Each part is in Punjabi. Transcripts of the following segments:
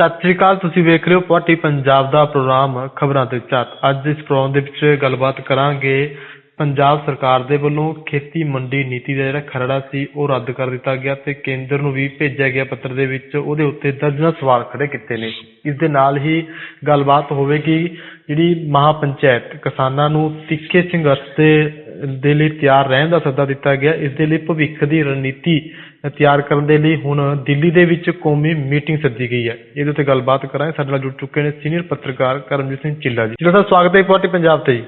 ਸਤਿ ਸ੍ਰੀ ਅਕਾਲ, ਤੁਸੀਂ ਵੇਖ ਰਹੇ ਹੋ ਪੁਆਟੀ ਪੰਜਾਬ ਦਾ ਪ੍ਰੋਗਰਾਮ ਖਬਰਾਂ ਤੇ ਝਾਤ ਅੱਜ ਇਸ ਪ੍ਰੋਗਰਾਮ ਦੇ ਵਿੱਚ ਗੱਲਬਾਤ ਕਰਾਂਗੇ ਪੰਜਾਬ ਸਰਕਾਰ ਦੇ ਵੱਲੋਂ ਖੇਤੀ ਮੰਡੀ ਨੀਤੀ ਦਾ ਜਿਹੜਾ ਖਰੜਾ ਸੀ, ਉਹ ਰੱਦ ਕਰ ਦਿੱਤਾ ਗਿਆ ਤੇ ਕੇਂਦਰ ਨੂੰ ਵੀ ਭੇਜਿਆ ਗਿਆ ਪੱਤਰ ਦੇ ਵਿੱਚ, ਉਹਦੇ ਉੱਤੇ ਦਰਜਨਾਂ ਸਵਾਲ ਖੜੇ ਕੀਤੇ ਨੇ। ਇਸ ਦੇ ਨਾਲ ਹੀ ਗੱਲਬਾਤ ਹੋਵੇਗੀ ਜਿਹੜੀ ਮਹਾਪੰਚਾਇਤ ਕਿਸਾਨਾਂ ਨੂੰ ਤਿੱਖੇ ਸੰਘਰਸ਼ ਦੇ ਦੇ ਲਈ ਤਿਆਰ ਰਹਿਣ ਦਾ ਸੱਦਾ ਦਿੱਤਾ ਗਿਆ। ਇਸ ਦੇ ਲਈ ਭਵਿੱਖ ਦੀ ਰਣਨੀਤੀ ਤਿਆਰ ਕਰਨ ਦੇ ਲਈ ਹੁਣ ਦਿੱਲੀ ਦੇ ਵਿੱਚ ਕੌਮੀ ਮੀਟਿੰਗ ਸੱਦੀ ਗਈ ਹੈ। ਇਹਦੇ ਉੱਤੇ ਗੱਲਬਾਤ ਕਰਾਂਗੇ। ਸਾਡੇ ਨਾਲ ਜੁੜ ਚੁੱਕੇ ਨੇ ਸੀਨੀਅਰ ਪੱਤਰਕਾਰ ਕਰਮਜੀਤ ਸਿੰਘ ਚਿੱਲਾ ਜੀ। ਜਿਹੜਾ ਸਵਾਗਤ ਹੈ ਪਾਰਟੀ ਪੰਜਾਬ ਤੇ ਜੀ।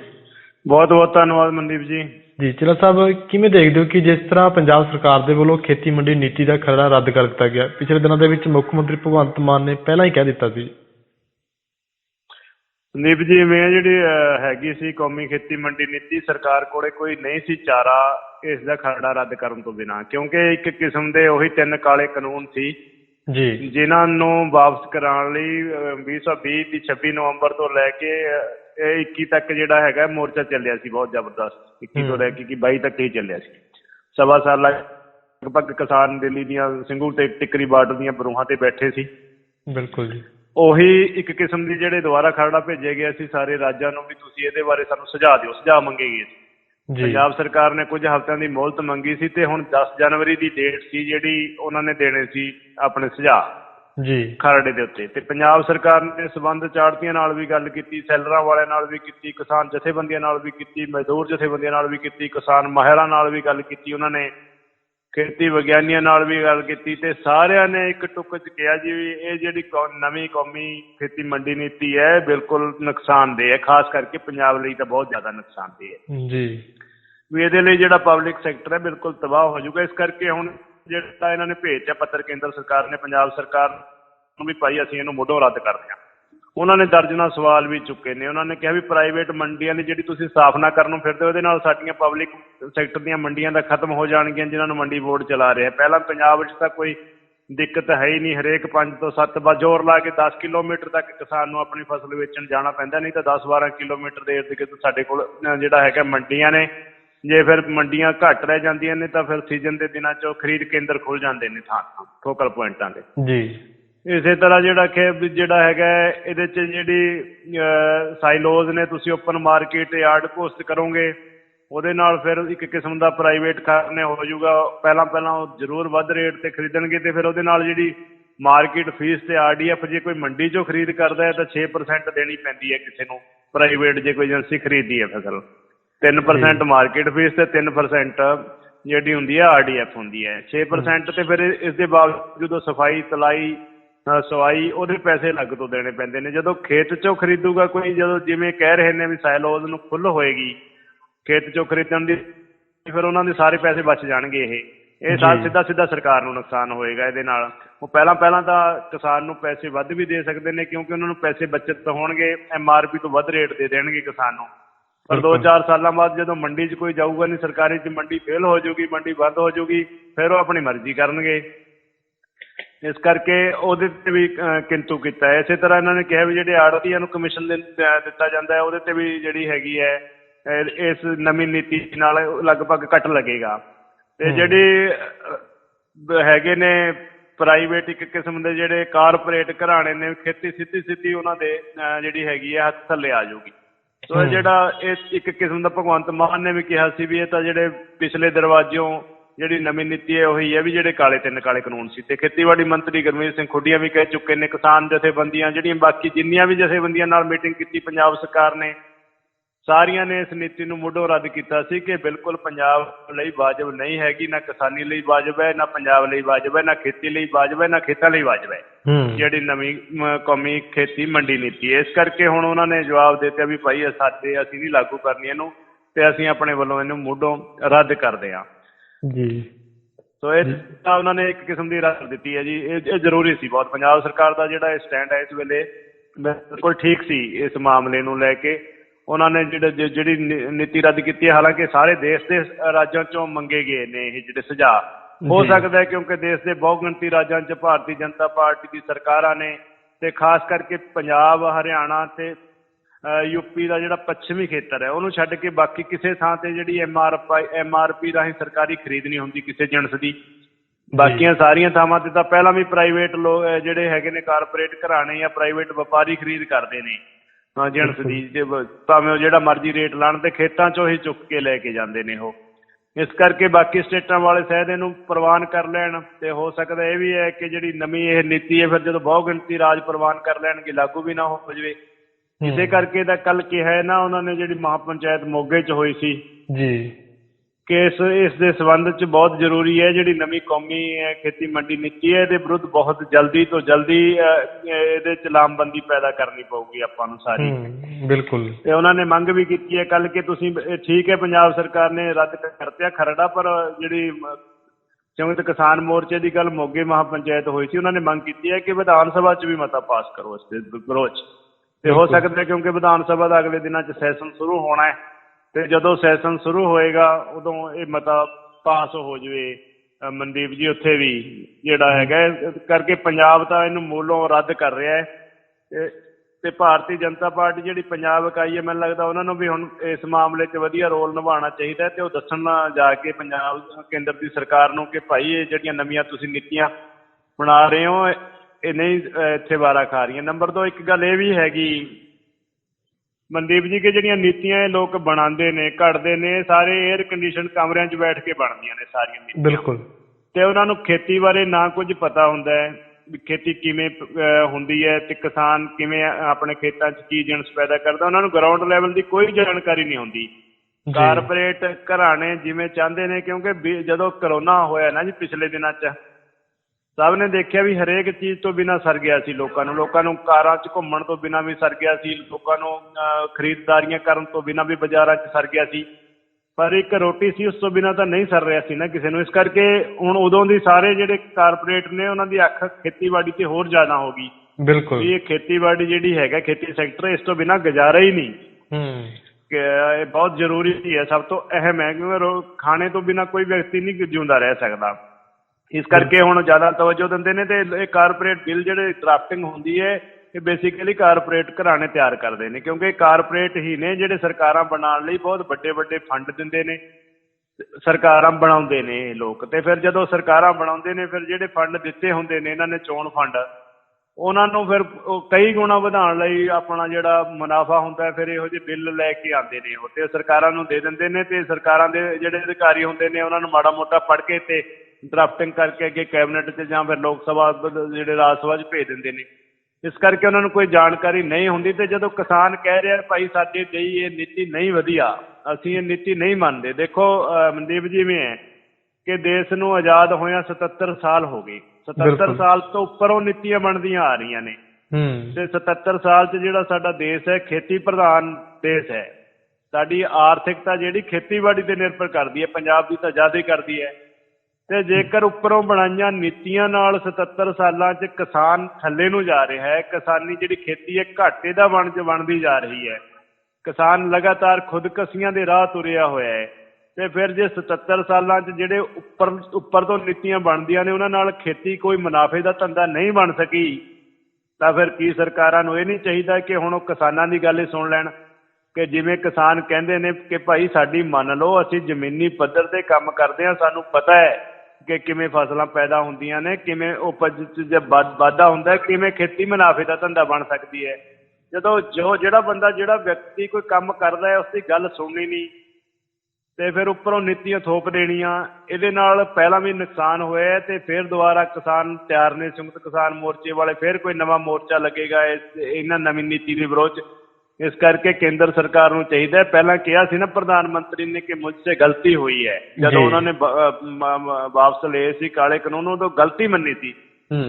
ਬਹੁਤ ਬਹੁਤ ਧੰਨਵਾਦ ਮਨਦੀਪ ਜੀ। ਜੀ ਚਿੱਲਾ ਸਾਹਿਬ ਕਿਵੇਂ ਦੇਖਦੇ ਹੋ ਕਿ ਜਿਸ ਤਰ੍ਹਾਂ ਪੰਜਾਬ ਸਰਕਾਰ ਦੇ ਵੱਲੋਂ ਖੇਤੀ ਮੰਡੀ ਨੀਤੀ ਦਾ ਖਰੜਾ ਰੱਦ ਕਰ ਦਿੱਤਾ ਗਿਆ ਪਿਛਲੇ ਦਿਨਾਂ ਦੇ ਵਿੱਚ ਮੁੱਖ ਮੰਤਰੀ ਭਗਵੰਤ ਮਾਨ ਨੇ ਪਹਿਲਾਂ ਹੀ ਕਹਿ ਦਿੱਤਾ ਸੀ। ਮਨਦੀਪ ਜੀ ਮੈਂ ਜਿਹੜੀ ਹੈਗੀ ਸੀ ਕੌਮੀ ਖੇਤੀ ਮੰਡੀ ਨੀਤੀ ਸਰਕਾਰ ਕੋਲੇ ਕੋਈ ਨਹੀਂ ਸੀ ਚਾਰਾ ਇਸ ਦਾ ਖਰੜਾ ਰੱਦ ਕਰਨ ਤੋਂ ਬਿਨਾ ਕਿਉਂਕਿ ਇੱਕ ਕਿਸਮ ਦੇ ਉਹੀ ਤਿੰਨ ਕਾਲੇ ਕਾਨੂੰਨ ਸੀ ਜੀ। ਜਿਨ੍ਹਾਂ ਨੂੰ ਵਾਪਸ ਕਰਾਉਣ ਲਈ ਅਹ, 2020 ਦੀ 26 ਨਵੰਬਰ ਤੋਂ ਲੈ ਕੇ ਅਹ, ਇਹ 21 ਤੱਕ ਜਿਹੜਾ ਹੈਗਾ ਮੋਰਚਾ ਚੱਲਿਆ ਸੀ ਬਹੁਤ ਜ਼ਬਰਦਸਤ। 21 ਤੋਂ। ਲੈ ਕੇ ਕਿ 22 ਤੱਕ ਹੀ ਚੱਲਿਆ ਸੀ। ਸਵਾ ਸਾਲ ਲਗਭਗ ਕਿਸਾਨ ਦਿੱਲੀ ਦੀਆਂ ਸਿੰਘੂ ਤੇ ਟਿੱਕਰੀ ਬਾਰਡਰ ਦੀਆਂ ਬਰੂਹਾਂ ਤੇ ਬੈਠੇ ਸੀ। ਬਿਲਕੁਲ ਜੀ। ਉਹੀ ਇੱਕ ਕਿਸਮ ਦੀ ਜਿਹੜੇ ਦੁਬਾਰਾ ਖਰੜਾ ਭੇਜੇ ਗਏ ਸੀ ਸਾਰੇ ਰਾਜਾਂ ਨੂੰ ਵੀ ਤੁਸੀਂ ਇਹਦੇ ਬਾਰੇ ਸਾਨੂੰ ਸੁਝਾਅ ਦਿਓ ਸੁਝਾਅ ਮੰਗੇ ਗਏ ਸੀ। ਪੰਜਾਬ ਸਰਕਾਰ ਨੇ ਕੁਝ ਹਫ਼ਤਿਆਂ ਦੀ ਮੋਹਲਤ ਮੰਗੀ ਸੀ ਤੇ ਹੁਣ 10 ਜਨਵਰੀ ਦੀ ਡੇਟ ਸੀ ਜਿਹੜੀ ਉਹਨਾਂ ਨੇ ਦੇਣੇ ਸੀ ਆਪਣੇ ਸੁਝਾਅ ਜੀ। ਖਰੜੇ ਦੇ ਉੱਤੇ। ਤੇ ਪੰਜਾਬ ਸਰਕਾਰ ਨੇ ਸਬੰਧ ਚਾੜਤੀਆਂ ਨਾਲ ਵੀ ਗੱਲ ਕੀਤੀ ਸੈਲਰਾਂ ਵਾਲਿਆਂ ਨਾਲ ਵੀ ਕੀਤੀ ਕਿਸਾਨ ਜਥੇਬੰਦੀਆਂ ਨਾਲ ਵੀ ਕੀਤੀ ਮਜ਼ਦੂਰ ਜਥੇਬੰਦੀਆਂ ਨਾਲ ਵੀ ਕੀਤੀ ਕਿਸਾਨ ਮਾਹਿਰਾਂ ਨਾਲ ਵੀ ਗੱਲ ਕੀਤੀ ਉਹਨਾਂ ਨੇ ਖੇਤੀ ਵਿਗਿਆਨੀਆਂ ਨਾਲ ਵੀ ਗੱਲ ਕੀਤੀ ਤੇ ਸਾਰਿਆਂ ਨੇ ਇੱਕ ਟੁੱਕ ਚ ਕਿਹਾ ਜੀ ਵੀ ਇਹ ਜਿਹੜੀ ਕੌ- ਨਵੀਂ ਕੌਮੀ ਖੇਤੀ ਮੰਡੀ ਨੀਤੀ ਹੈ ਬਿਲਕੁਲ ਨੁਕਸਾਨਦੇਹ ਹੈ। ਖਾਸ ਕਰਕੇ ਪੰਜਾਬ ਲਈ ਤਾਂ ਬਹੁਤ ਜ਼ਿਆਦਾ ਨੁਕਸਾਨਦੇਹ ਹੈ। ਜੀ। ਵੀ ਇਹਦੇ ਲਈ ਜਿਹੜਾ ਪਬਲਿਕ ਸੈਕਟਰ ਹੈ ਬਿਲਕੁਲ ਤਬਾਹ ਹੋ ਜਾਊਗਾ। ਇਸ ਕਰਕੇ ਹੁਣ ਜਿਹੜਾ ਇਹਨਾਂ ਨੇ ਭੇਜਿਆ ਪੱਤਰ ਕੇਂਦਰ ਸਰਕਾਰ ਨੇ ਪੰਜਾਬ ਸਰਕਾਰ ਨੂੰ ਵੀ ਭਾਈ ਅਸੀਂ ਇਹਨੂੰ ਮੁੱਢੋਂ ਰੱਦ ਕਰਦੇ ਹਾਂ ਉਹਨਾਂ ਨੇ ਦਰਜਨਾਂ ਸਵਾਲ ਵੀ ਚੁੱਕੇ ਨੇ। ਉਹਨਾਂ ਨੇ ਕਿਹਾ ਵੀ ਪ੍ਰਾਈਵੇਟ ਮੰਡੀਆਂ ਦੀ ਜਿਹੜੀ ਤੁਸੀਂ ਸਥਾਪਨਾ ਕਰਨ ਨੂੰ ਫਿਰਦੇ ਹੋ, ਉਹਦੇ ਨਾਲ ਸਾਡੀਆਂ ਪਬਲਿਕ ਸੈਕਟਰ ਦੀਆਂ ਮੰਡੀਆਂ ਦਾ ਖਤਮ ਹੋ ਜਾਣਗੀਆਂ, ਜਿਨ੍ਹਾਂ ਨੂੰ ਮੰਡੀ ਬੋਰਡ ਚਲਾ ਰਿਹਾ ਪਹਿਲਾਂ ਪੰਜਾਬ ਵਿੱਚ ਤਾਂ ਕੋਈ ਦਿੱਕਤ ਹੈ ਹੀ ਨਹੀਂ। ਹਰੇਕ 5 ਤੋਂ 7 ਬਾ ਜ਼ੋਰ ਲਾ ਕੇ 10 ਕਿਲੋਮੀਟਰ ਤੱਕ ਕਿਸਾਨ ਨੂੰ ਆਪਣੀ ਫਸਲ ਵੇਚਣ ਜਾਣਾ ਪੈਂਦਾ, ਨਹੀਂ ਤਾਂ 10-12 ਕਿਲੋਮੀਟਰ ਦੇ ਇਰਦ ਗਿਰਦ ਸਾਡੇ ਕੋਲ ਜਿਹੜਾ ਹੈਗਾ ਮੰਡੀਆਂ ਨੇ। ਜੇ ਫਿਰ ਮੰਡੀਆਂ ਘੱਟ ਰਹਿ ਜਾਂਦੀਆਂ ਨੇ, ਤਾਂ ਫਿਰ ਸੀਜ਼ਨ ਦੇ ਦਿਨਾਂ 'ਚ ਖਰੀਦ ਕੇਂਦਰ ਖੁੱਲ ਜਾਂਦੇ ਨੇ ਥਾਂ ਥਾਂ ਫੋਕਲ ਪੁਆਇੰਟਾਂ ਦੇ। ਜੀ। ਇਸੇ ਤਰ੍ਹਾਂ ਜਿਹੜਾ ਕਿ ਜਿਹੜਾ ਹੈਗਾ ਇਹਦੇ 'ਚ ਜਿਹੜੀ ਸਾਈਲੋਜ਼ ਨੇ ਤੁਸੀਂ ਓਪਨ ਮਾਰਕੀਟ ਯਾਰਡ ਪੋਸਟ ਕਰੋਗੇ ਉਹਦੇ ਨਾਲ ਫਿਰ ਇੱਕ ਕਿਸਮ ਦਾ ਪ੍ਰਾਈਵੇਟ ਕਰਨੇ ਹੋ ਜਾਊਗਾ ਪਹਿਲਾਂ ਪਹਿਲਾਂ ਉਹ ਜ਼ਰੂਰ ਵੱਧ ਰੇਟ ਤੇ ਖਰੀਦਣਗੇ ਤੇ ਫਿਰ ਉਹਦੇ ਨਾਲ ਜਿਹੜੀ ਮਾਰਕੀਟ ਫੀਸ ਤੇ ਆਰਡੀਐਫ ਜੇ ਕੋਈ ਮੰਡੀ 'ਚੋਂ ਖਰੀਦ ਕਰਦਾ ਹੈ ਤਾਂ 6% ਦੇਣੀ ਪੈਂਦੀ ਹੈ ਕਿਸੇ ਨੂੰ ਪ੍ਰਾਈਵੇਟ ਜੇ ਕੋਈ ਏਜੰਸੀ ਖਰੀਦੀ ਹੈ ਫਸਲ। 3% ਮਾਰਕੀਟ ਫੀਸ ਤੇ 3% ਜਿਹੜੀ ਹੁੰਦੀ ਹੈ ਆਰਡੀਐਫ ਹੁੰਦੀ ਹੈ। 6% ਤੇ ਫਿਰ ਇਸ ਦੇ ਬਾਵਜੂਦ ਸਫ਼ਾਈ ਤਲਾਈ ਸਵਾਈ ਉਹਦੇ ਪੈਸੇ ਅਲੱਗ ਤੋਂ ਦੇਣੇ ਪੈਂਦੇ ਨੇ। ਜਦੋਂ ਖੇਤ ਚੋਂ ਖਰੀਦੂਗਾ ਕੋਈ ਜਦੋਂ ਜਿਵੇਂ ਕਹਿ ਰਹੇ ਨੇ ਵੀ ਸਾਈਲੋਜ਼ ਨੂੰ ਖੁੱਲ ਹੋਏਗੀ ਖੇਤ ਚੋਂ ਖਰੀਦਣ ਦੀ ਫਿਰ ਉਹਨਾਂ ਦੇ ਸਾਰੇ ਪੈਸੇ ਬਚ ਜਾਣਗੇ ਇਹ। ਇਹ ਸਾਲ। ਸਿੱਧਾ ਸਿੱਧਾ ਸਰਕਾਰ ਨੂੰ ਨੁਕਸਾਨ ਹੋਏਗਾ ਇਹਦੇ ਨਾਲ। ਉਹ ਪਹਿਲਾਂ ਪਹਿਲਾਂ ਤਾਂ ਕਿਸਾਨ ਨੂੰ ਪੈਸੇ ਵੱਧ ਵੀ ਦੇ ਸਕਦੇ ਨੇ ਕਿਉਂਕਿ ਉਹਨਾਂ ਨੂੰ ਪੈਸੇ ਬਚਤ ਹੋਣਗੇ ਐਮਆਰਪੀ ਤੋਂ ਵੱਧ ਰੇਟ ਦੇ ਦੇਣਗੇ ਕਿਸਾਨ। ਨੂੰ ਪਰ ਬਿਲਕੁਲ। 2-4 ਸਾਲਾਂ ਬਾਅਦ ਜਦੋਂ ਮੰਡੀ 'ਚ ਕੋਈ ਜਾਊਗਾ ਨਹੀਂ ਸਰਕਾਰੀ 'ਚ ਮੰਡੀ ਫੇਲ ਹੋ ਜਾਊਗੀ ਮੰਡੀ ਬੰਦ ਹੋ ਜਾਊਗੀ ਫਿਰ ਉਹ ਆਪਣੀ ਮਰਜ਼ੀ ਕਰਨਗੇ। ਇਸ ਕਰਕੇ ਉਹਦੇ ਤੇ ਵੀ ਕਿੰਤੂ ਕੀਤਾ ਹੈ ਇਸੇ ਤਰ੍ਹਾਂ ਇਹਨਾਂ ਨੇ ਕਿਹਾ ਵੀ ਜਿਹੜੇ ਆੜਤੀਆਂ ਨੂੰ ਕਮਿਸ਼ਨ ਦਿੱਤਾ ਜਾਂਦਾ ਹੈ ਉਹਦੇ ਤੇ ਵੀ ਜਿਹੜੀ ਹੈਗੀ ਹੈ ਇਸ ਨਵੀਂ ਨੀਤੀ ਨਾਲ ਲਗਭਗ ਕੱਟ ਲੱਗੇਗਾ ਤੇ। ਜਿਹੜੇ ਹੈਗੇ ਨੇ ਪ੍ਰਾਈਵੇਟ ਇੱਕ ਕਿਸਮ ਦੇ ਜਿਹੜੇ ਕਾਰਪੋਰੇਟ ਘਰਾਣੇ ਨੇ ਖੇਤੀ ਸਿੱਧੀ ਸਿੱਧੀ ਉਹਨਾਂ ਦੇ ਜਿਹੜੀ ਹੈਗੀ ਹੈ ਹੱਥ ਥੱਲੇ ਆ ਜਾਊਗੀ ਸੋ। ਜਿਹੜਾ ਇਹ ਇੱਕ ਕਿਸਮ ਦਾ ਭਗਵੰਤ ਮਾਨ ਨੇ ਵੀ ਕਿਹਾ ਸੀ ਵੀ ਇਹ ਤਾਂ ਜਿਹੜੇ ਪਿਛਲੇ ਦਰਵਾਜ਼ਿਓਂ ਜਿਹੜੀ ਨਵੀਂ ਨੀਤੀ ਹੈ ਉਹੀ ਹੈ ਵੀ ਜਿਹੜੇ ਕਾਲੇ ਤਿੰਨ ਕਾਲੇ ਕਾਨੂੰਨ ਸੀ ਤੇ ਖੇਤੀਬਾੜੀ ਮੰਤਰੀ ਗੁਰਮੀਤ ਸਿੰਘ ਖੁੱਡੀਆਂ ਵੀ ਕਹਿ ਚੁੱਕੇ ਨੇ ਕਿਸਾਨ ਜਥੇਬੰਦੀਆਂ ਜਿਹੜੀਆਂ ਬਾਕੀ ਜਿੰਨੀਆਂ ਵੀ ਜਥੇਬੰਦੀਆਂ ਨਾਲ ਮੀਟਿੰਗ ਕੀਤੀ ਪੰਜਾਬ ਸਰਕਾਰ ਨੇ ਸਾਰੀਆਂ ਨੇ ਇਸ ਨੀਤੀ ਨੂੰ ਮੁੱਢੋਂ ਰੱਦ ਕੀਤਾ ਸੀ ਕਿ ਬਿਲਕੁਲ ਪੰਜਾਬ ਲਈ ਵਾਜਬ ਨਹੀਂ ਹੈਗੀ ਨਾ ਕਿਸਾਨੀ ਲਈ ਵਾਜਬ ਹੈ ਨਾ ਪੰਜਾਬ ਲਈ ਵਾਜਬ ਹੈ ਨਾ ਖੇਤੀ ਲਈ ਵਾਜਬ ਹੈ ਨਾ ਖੇਤਾਂ ਲਈ ਵਾਜਬ ਹੈ। ਜਿਹੜੀ ਨਵੀਂ ਕੌਮੀ ਖੇਤੀ ਮੰਡੀ ਨੀਤੀ ਹੈ। ਇਸ ਕਰਕੇ ਹੁਣ ਉਹਨਾਂ ਨੇ ਜਵਾਬ ਦਿੱਤਾ ਵੀ ਭਾਈ ਇਹ ਸਾਡੇ ਅਸੀਂ ਨਹੀਂ ਲਾਗੂ ਕਰਨੀ ਇਹਨੂੰ ਤੇ ਅਸੀਂ ਆਪਣੇ ਵੱਲੋਂ ਇਹਨੂੰ ਮੁੱਢੋਂ ਰੱਦ ਕਰਦੇ ਹਾਂ। ਜੀ। ਸੋ ਇਹ ਤਾਂ ਉਹਨਾਂ ਨੇ ਇੱਕ ਕਿਸਮ ਦੀ ਰੱਦ ਦਿੱਤੀ ਹੈ ਜੀ। ਇਹ ਜ਼ਰੂਰੀ ਸੀ ਬਹੁਤ। ਪੰਜਾਬ ਸਰਕਾਰ ਦਾ ਜਿਹੜਾ ਸਟੈਂਡ ਹੈ ਇਸ ਵੇਲੇ ਬਿਲਕੁਲ ਠੀਕ ਸੀ ਇਸ ਮਾਮਲੇ ਨੂੰ ਲੈ ਕੇ। ਉਹਨਾਂ ਨੇ ਜਿਹੜਾ ਜਿਹੜੀ ਨੀਤੀ ਰੱਦ ਕੀਤੀ ਹੈ ਹਾਲਾਂਕਿ ਸਾਰੇ ਦੇਸ਼ ਦੇ ਰਾਜਾਂ ਚੋਂ ਮੰਗੇ ਗਏ ਨੇ ਇਹ ਜਿਹੜੇ ਸੁਝਾਅ। ਹੋ। ਸਕਦਾ ਹੈ ਕਿਉਂਕਿ ਦੇਸ਼ ਦੇ ਬਹੁਗਿਣਤੀ ਰਾਜਾਂ 'ਚ ਭਾਰਤੀ ਜਨਤਾ ਪਾਰਟੀ ਦੀ ਸਰਕਾਰਾਂ ਨੇ ਤੇ ਖਾਸ ਕਰਕੇ ਪੰਜਾਬ ਹਰਿਆਣਾ ਤੇ ਯੂਪੀ ਦਾ ਜਿਹੜਾ ਪੱਛਮੀ ਖੇਤਰ ਹੈ ਉਹਨੂੰ ਛੱਡ ਕੇ ਬਾਕੀ ਕਿਸੇ ਥਾਂ ਤੇ ਜਿਹੜੀ ਐਮਆਰਪੀ ਐਮਆਰਪੀ ਰਾਹੀਂ ਸਰਕਾਰੀ ਖਰੀਦ ਨਹੀਂ ਹੁੰਦੀ ਕਿਸੇ ਜਿਣਸ ਦੀ। ਬਾਕੀਆਂ ਸਾਰੀਆਂ ਥਾਵਾਂ ਤੇ ਤਾਂ ਪਹਿਲਾਂ ਵੀ ਪ੍ਰਾਈਵੇਟ ਲੋਕ ਜਿਹੜੇ ਹੈਗੇ ਨੇ ਕਾਰਪੋਰੇਟ ਘਰਾਣੇ ਜਾਂ ਪ੍ਰਾਈਵੇਟ ਵਪਾਰੀ ਖਰੀਦ ਕਰਦੇ ਨੇ ਹਾਂ ਜਿਣਸ ਦੀ। ਜੇ ਭਾਵੇਂ ਉਹ ਜਿਹੜਾ ਮਰਜ਼ੀ ਰੇਟ ਲਾਣ ਤੇ ਖੇਤਾਂ ਚੋਂ ਹੀ ਚੁੱਕ ਕੇ ਲੈ ਕੇ ਜਾਂਦੇ ਨੇ ਉਹ। ਇਸ ਕਰਕੇ ਬਾਕੀ ਸਟੇਟਾਂ ਵਾਲੇ ਸ਼ਾਇਦ ਇਹਨੂੰ ਪ੍ਰਵਾਨ ਕਰ ਲੈਣ ਤੇ ਹੋ ਸਕਦਾ ਇਹ ਵੀ ਹੈ ਕਿ ਜਿਹੜੀ ਨਵੀਂ ਇਹ ਨੀਤੀ ਹੈ ਫਿਰ ਜਦੋਂ ਬਹੁ ਗਿਣਤੀ ਰਾਜ ਪ੍ਰਵਾਨ ਕਰ ਲੈਣਗੇ ਲਾਗੂ ਵੀ ਨਾ ਹੋ ਜਾਵੇ। ਇਸੇ ਕਰਕੇ ਤਾਂ ਕੱਲ ਕਿਹਾ ਹੈ ਨਾ ਉਹਨਾਂ ਨੇ ਜਿਹੜੀ ਮਹਾਪੰਚਾਇਤ ਮੋਗੇ 'ਚ ਹੋਈ ਸੀ। ਜੀ। ਕਿ ਇਸ ਇਸ ਦੇ ਸੰਬੰਧ 'ਚ ਬਹੁਤ ਜ਼ਰੂਰੀ ਹੈ ਜਿਹੜੀ ਨਵੀਂ ਕੌਮੀ ਖੇਤੀ ਮੰਡੀ ਨੀਤੀ ਹੈ ਇਹਦੇ ਵਿਰੁੱਧ ਬਹੁਤ ਜਲਦੀ ਤੋਂ ਜਲਦੀ ਇਹਦੇ 'ਚ ਲਾਮਬੰਦੀ ਪੈਦਾ ਕਰਨੀ ਪਊਗੀ ਆਪਾਂ ਨੂੰ ਸਾਰੀ। ਬਿਲਕੁਲ। ਤੇ ਉਹਨਾਂ ਨੇ ਮੰਗ ਵੀ ਕੀਤੀ ਹੈ ਕੱਲ ਕਿ ਤੁਸੀਂ ਠੀਕ ਹੈ ਪੰਜਾਬ ਸਰਕਾਰ ਨੇ ਰੱਦ ਕਰਤਿਆ ਖਰੜਾ ਪਰ ਜਿਹੜੀ ਸੰਯੁਕਤ ਕਿਸਾਨ ਮੋਰਚੇ ਦੀ ਗੱਲ ਮੋਗੇ ਮਹਾਪੰਚਾਇਤ ਹੋਈ ਸੀ ਉਹਨਾਂ ਨੇ ਮੰਗ ਕੀਤੀ ਹੈ ਕਿ ਵਿਧਾਨ ਸਭਾ 'ਚ ਵੀ ਮਤਾ ਪਾਸ ਕਰੋ ਇਸ ਦੇ ਵਿਰੋਧ 'ਚ। ਤੇ ਹੋ। ਸਕਦਾ ਕਿਉਂਕਿ ਵਿਧਾਨ ਸਭਾ ਦਾ ਅਗਲੇ ਦਿਨਾਂ 'ਚ ਸੈਸ਼ਨ ਸ਼ੁਰੂ ਹੋਣਾ ਹੈ ਤੇ ਜਦੋਂ ਸੈਸ਼ਨ ਸ਼ੁਰੂ ਹੋਏਗਾ ਉਦੋਂ ਇਹ ਮਤਾ ਪਾਸ ਹੋ ਜਵੇ। ਮਨਦੀਪ ਜੀ ਉੱਥੇ ਵੀ ਜਿਹੜਾ ਹੈਗਾ ਕਰਕੇ ਪੰਜਾਬ ਤਾਂ ਇਹਨੂੰ ਮੂਲੋਂ ਰੱਦ ਕਰ ਰਿਹਾ ਹੈ। ਤੇ ਤੇ ਭਾਰਤੀ ਜਨਤਾ ਪਾਰਟੀ ਜਿਹੜੀ ਪੰਜਾਬ ਇਕਾਈ ਹੈ ਮੈਨੂੰ ਲੱਗਦਾ ਉਹਨਾਂ ਨੂੰ ਵੀ ਹੁਣ ਇਸ ਮਾਮਲੇ 'ਚ ਵਧੀਆ ਰੋਲ ਨਿਭਾਉਣਾ ਚਾਹੀਦਾ ਤੇ ਉਹ ਦੱਸਣ ਜਾ ਕੇ ਪੰਜਾਬ ਕੇਂਦਰ ਦੀ ਸਰਕਾਰ ਨੂੰ ਕਿ ਭਾਈ ਇਹ ਜਿਹੜੀਆਂ ਨਵੀਆਂ ਤੁਸੀਂ ਨੀਤੀਆਂ ਬਣਾ ਰਹੇ ਹੋ ਇਹ- ਨਹੀਂ ਇੱਥੇ ਵਾਰਾ ਖਾ ਰਹੀਆਂ। ਨੰਬਰ 2 ਇੱਕ ਗੱਲ ਇਹ ਵੀ ਹੈਗੀ ਮਨਦੀਪ ਜੀ ਕਿ ਜਿਹੜੀਆਂ ਨੀਤੀਆਂ ਇਹ ਲੋਕ ਬਣਾਉਂਦੇ ਨੇ ਘੜਦੇ ਨੇ ਸਾਰੇ 에ਅਰ ਕੰਡੀਸ਼ਨ ਕਮਰਿਆਂ 'ਚ ਬੈਠ ਕੇ ਬਣਦੀਆਂ ਨੇ ਸਾਰੀਆਂ ਨੀਤੀਆਂ। ਬਿਲਕੁਲ। ਤੇ ਉਹਨਾਂ ਨੂੰ ਖੇਤੀ ਬਾਰੇ ਨਾ ਕੁਝ ਪਤਾ ਹੁੰਦਾ ਹੈ ਖੇਤੀ ਕਿਵੇਂ ਹੁੰਦੀ ਹੈ ਤੇ ਕਿਸਾਨ ਕਿਵੇਂ ਆਪਣੇ ਖੇਤਾਂ 'ਚ ਕੀ ਜਿਣਸ ਪੈਦਾ ਕਰਦਾ। ਉਹਨਾਂ ਨੂੰ ਗਰਾਊਂਡ ਲੈਵਲ ਦੀ ਕੋਈ ਜਾਣਕਾਰੀ ਨਹੀਂ ਹੁੰਦੀ। ਕਾਰਪੋਰੇਟ ਘਰਾਣੇ ਜਿਵੇਂ ਚਾਹੁੰਦੇ ਨੇ ਕਿਉਂਕਿ ਜਦੋਂ ਕਰੋਨਾ ਹੋਇਆ ਨਾ ਜੀ ਪਿਛਲੇ ਦਿਨਾਂ 'ਚ ਸਭ ਨੇ ਦੇਖਿਆ ਵੀ ਹਰੇਕ ਚੀਜ਼ ਤੋਂ ਬਿਨਾਂ ਸਰ ਗਿਆ ਸੀ ਲੋਕਾਂ ਨੂੰ। ਲੋਕਾਂ ਨੂੰ ਕਾਰਾਂ 'ਚ ਘੁੰਮਣ ਤੋਂ ਬਿਨਾਂ ਵੀ ਸਰ ਗਿਆ ਸੀ। ਲੋਕਾਂ ਨੂੰ ਖਰੀਦਦਾਰੀਆਂ ਕਰਨ ਤੋਂ ਬਿਨਾਂ ਵੀ ਬਾਜ਼ਾਰਾਂ 'ਚ ਸਰ ਗਿਆ ਸੀ। ਪਰ ਇੱਕ ਰੋਟੀ ਸੀ ਉਸ ਤੋਂ ਬਿਨਾਂ ਤਾਂ ਨਹੀਂ ਸਰ ਰਿਹਾ ਸੀ ਨਾ ਕਿਸੇ ਨੂੰ। ਇਸ ਕਰਕੇ ਹੁਣ ਉਦੋਂ ਦੀ ਸਾਰੇ ਜਿਹੜੇ ਕਾਰਪੋਰੇਟ ਨੇ ਉਹਨਾਂ ਦੀ ਅੱਖ ਖੇਤੀਬਾੜੀ ਤੇ ਹੋਰ ਜ਼ਿਆਦਾ ਹੋ ਗਈ। ਬਿਲਕੁਲ। ਵੀ ਇਹ ਖੇਤੀਬਾੜੀ ਜਿਹੜੀ ਹੈਗਾ ਖੇਤੀ ਸੈਕਟਰ ਇਸ ਤੋਂ ਬਿਨਾਂ ਗੁਜ਼ਾਰਾ ਹੀ ਨਹੀਂ। ਹੂੰ। ਇਹ ਬਹੁਤ ਜ਼ਰੂਰੀ ਹੈ ਸਭ ਤੋਂ ਅਹਿਮ ਹੈ ਕਿਉਂਕਿ ਖਾਣੇ ਤੋਂ ਬਿਨਾਂ ਕੋਈ ਵਿਅਕਤੀ ਨਹੀਂ ਜਿਉਂਦਾ ਰਹਿ ਸਕਦਾ। ਇਸ ਕਰਕੇ ਹੁਣ ਜ਼ਿਆਦਾ ਤਵੱਜੋ ਦਿੰਦੇ ਨੇ ਤੇ ਇਹ ਕਾਰਪੋਰੇਟ ਬਿੱਲ ਜਿਹੜੇ ਡਰਾਫਟਿੰਗ ਹੁੰਦੀ ਹੈ, ਇਹ ਬੇਸਿਕਲੀ ਕਾਰਪੋਰੇਟ ਘਰਾਣੇ ਤਿਆਰ ਕਰਦੇ ਨੇ, ਕਿਉਂਕਿ ਕਾਰਪੋਰੇਟ ਹੀ ਨੇ ਜਿਹੜੇ ਸਰਕਾਰਾਂ ਬਣਾਉਣ ਲਈ ਬਹੁਤ ਵੱਡੇ ਵੱਡੇ ਫੰਡ ਦਿੰਦੇ ਨੇ, ਸਰਕਾਰਾਂ ਬਣਾਉਂਦੇ ਨੇ ਇਹ ਲੋਕ। ਤੇ ਫਿਰ ਜਦੋਂ ਸਰਕਾਰਾਂ ਬਣਾਉਂਦੇ ਨੇ, ਫਿਰ ਜਿਹੜੇ ਫੰਡ ਦਿੱਤੇ ਹੁੰਦੇ ਨੇ, ਇਹਨਾਂ ਨੇ ਚੋਣ ਫੰਡ ਉਹਨਾਂ ਨੂੰ ਫਿਰ ਕਈ ਗੁਣਾ ਵਧਾਉਣ ਲਈ ਆਪਣਾ ਜਿਹੜਾ ਮੁਨਾਫਾ ਹੁੰਦਾ ਫਿਰ ਇਹੋ ਜਿਹੇ ਬਿੱਲ ਲੈ ਕੇ ਆਉਂਦੇ ਨੇ ਉਹ ਅਤੇ ਸਰਕਾਰਾਂ ਨੂੰ ਦੇ ਦਿੰਦੇ ਨੇ ਅਤੇ ਸਰਕਾਰਾਂ ਦੇ ਜਿਹੜੇ ਅਧਿਕਾਰੀ ਹੁੰਦੇ ਨੇ ਉਹਨਾਂ ਨੂੰ ਮਾੜਾ ਮੋਟਾ ਪੜ੍ਹ ਕੇ ਤੇ ਡਰਾਫਟਿੰਗ ਕਰਕੇ ਅੱਗੇ ਕੈਬਨਿਟ 'ਚ ਜਾਂ ਫਿਰ ਲੋਕ ਸਭਾ ਜਿਹੜੇ ਰਾਜ ਸਭਾ 'ਚ ਭੇਜ ਦਿੰਦੇ ਨੇ। ਇਸ ਕਰਕੇ ਉਹਨਾਂ ਨੂੰ ਕੋਈ ਜਾਣਕਾਰੀ ਨਹੀਂ ਹੁੰਦੀ ਤੇ ਜਦੋਂ ਕਿਸਾਨ ਕਹਿ ਰਿਹਾ ਭਾਈ ਸਾਡੇ ਲਈ ਇਹ ਨੀਤੀ ਨਹੀਂ ਵਧੀਆ, ਅਸੀਂ ਇਹ ਨੀਤੀ ਨਹੀਂ ਮੰਨਦੇ। ਦੇਖੋ ਮਨਦੀਪ ਜੀ ਜਿਵੇਂ ਹੈ ਕਿ ਦੇਸ਼ ਨੂੰ ਆਜ਼ਾਦ ਹੋਇਆਂ 77 ਸਾਲ ਹੋ ਗਏ। 77 ਬਿਲਕੁਲ। ਸਾਲ ਤੋਂ ਉੱਪਰ ਉਹ ਨੀਤੀਆਂ ਬਣਦੀਆਂ ਆ ਰਹੀਆਂ ਨੇ। ਤੇ 77 ਸਾਲ 'ਚ ਜਿਹੜਾ ਸਾਡਾ ਦੇਸ਼ ਹੈ ਖੇਤੀ ਪ੍ਰਧਾਨ ਦੇਸ਼ ਹੈ। ਸਾਡੀ ਆਰਥਿਕਤਾ ਜਿਹੜੀ ਖੇਤੀਬਾੜੀ ਤੇ ਨਿਰਭਰ ਕਰਦੀ ਹੈ ਪੰਜਾਬ ਦੀ ਤਾਂ ਜ਼ਿਆਦਾ ਕਰਦੀ ਹੈ। ਤੇ ਜੇਕਰ ਉੱਪਰੋਂ ਬਣਾਈਆਂ ਨੀਤੀਆਂ ਨਾਲ 77 ਸਾਲਾਂ 'ਚ ਕਿਸਾਨ ਥੱਲੇ ਨੂੰ ਜਾ ਰਿਹਾ ਹੈ ਕਿਸਾਨੀ ਜਿਹੜੀ ਖੇਤੀ ਹੈ ਘਾਟੇ ਦਾ ਬਣ ਬਣਦੀ ਜਾ ਰਹੀ ਹੈ। ਕਿਸਾਨ ਲਗਾਤਾਰ ਖੁਦਕਸ਼ੀਆਂ ਦੇ ਰਾਹ ਤੁਰਿਆ ਹੋਇਆ ਹੈ। ਤੇ ਫਿਰ ਜੇ 77 ਸਾਲਾਂ 'ਚ ਜਿਹੜੇ ਉੱਪਰ ਉੱਪਰ ਤੋਂ ਨੀਤੀਆਂ ਬਣਦੀਆਂ ਨੇ, ਉਹਨਾਂ ਨਾਲ ਖੇਤੀ ਕੋਈ ਮੁਨਾਫੇ ਦਾ ਧੰਦਾ ਨਹੀਂ ਬਣ ਸਕੀ, ਤਾਂ ਫਿਰ ਕੀ ਸਰਕਾਰਾਂ ਨੂੰ ਇਹ ਨਹੀਂ ਚਾਹੀਦਾ ਕਿ ਹੁਣ ਉਹ ਕਿਸਾਨਾਂ ਦੀ ਗੱਲ ਹੀ ਸੁਣ ਲੈਣ, ਕਿ ਜਿਵੇਂ ਕਿਸਾਨ ਕਹਿੰਦੇ ਨੇ ਕਿ ਭਾਈ ਸਾਡੀ ਮੰਨ ਲਓ, ਅਸੀਂ ਜ਼ਮੀਨੀ ਪੱਧਰ ਤੇ ਕੰਮ ਕਰਦੇ ਹਾਂ, ਸਾਨੂੰ ਪਤਾ ਹੈ ਕਿ ਕਿਵੇਂ ਫਸਲਾਂ ਪੈਦਾ ਹੁੰਦੀਆਂ ਨੇ, ਕਿਵੇਂ ਉਪਜ 'ਚ ਜੇ ਵਾਧਾ ਹੁੰਦਾ ਕਿਵੇਂ ਖੇਤੀ ਮੁਨਾਫੇ ਦਾ ਧੰਦਾ ਬਣ ਸਕਦੀ ਹੈ। ਜਦੋਂ ਜੋ ਜਿਹੜਾ ਬੰਦਾ, ਜਿਹੜਾ ਵਿਅਕਤੀ ਕੋਈ ਕੰਮ ਕਰਦਾ ਹੈ, ਉਸ ਦੀ ਗੱਲ ਸੁਣਨੀ ਨਹੀਂ ਤੇ ਫਿਰ ਉੱਪਰੋਂ ਨੀਤੀਆਂ ਥੋਪ ਦੇਣੀਆਂ ਇਹਦੇ ਨਾਲ ਪਹਿਲਾਂ ਵੀ ਨੁਕਸਾਨ ਹੋਇਆ ਤੇ ਫਿਰ ਦੁਬਾਰਾ ਕਿਸਾਨ ਤਿਆਰ ਨੇ ਸੰਯੁਕਤ ਕਿਸਾਨ ਮੋਰਚੇ ਵਾਲੇ ਫਿਰ ਕੋਈ ਨਵਾਂ ਮੋਰਚਾ ਲੱਗੇਗਾ ਇਸ ਇਹਨਾਂ ਨਵੀਂ ਨੀਤੀ ਦੇ ਵਿਰੋਧ ਇਸ ਕਰਕੇ ਕੇਂਦਰ ਸਰਕਾਰ ਨੂੰ ਚਾਹੀਦਾ ਪਹਿਲਾਂ ਕਿਹਾ ਸੀ ਨਾ ਪ੍ਰਧਾਨ ਮੰਤਰੀ ਨੇ ਕਿ ਮੁਝ ਸੇ ਗਲਤੀ ਹੋਈ ਹੈ। ਜਦੋਂ ਉਹਨਾਂ ਨੇ ਵਾਪਸ ਲਏ ਸੀ ਕਾਲੇ ਕਾਨੂੰਨ ਉਦੋਂ ਗਲਤੀ ਮੰਨੀ ਸੀ।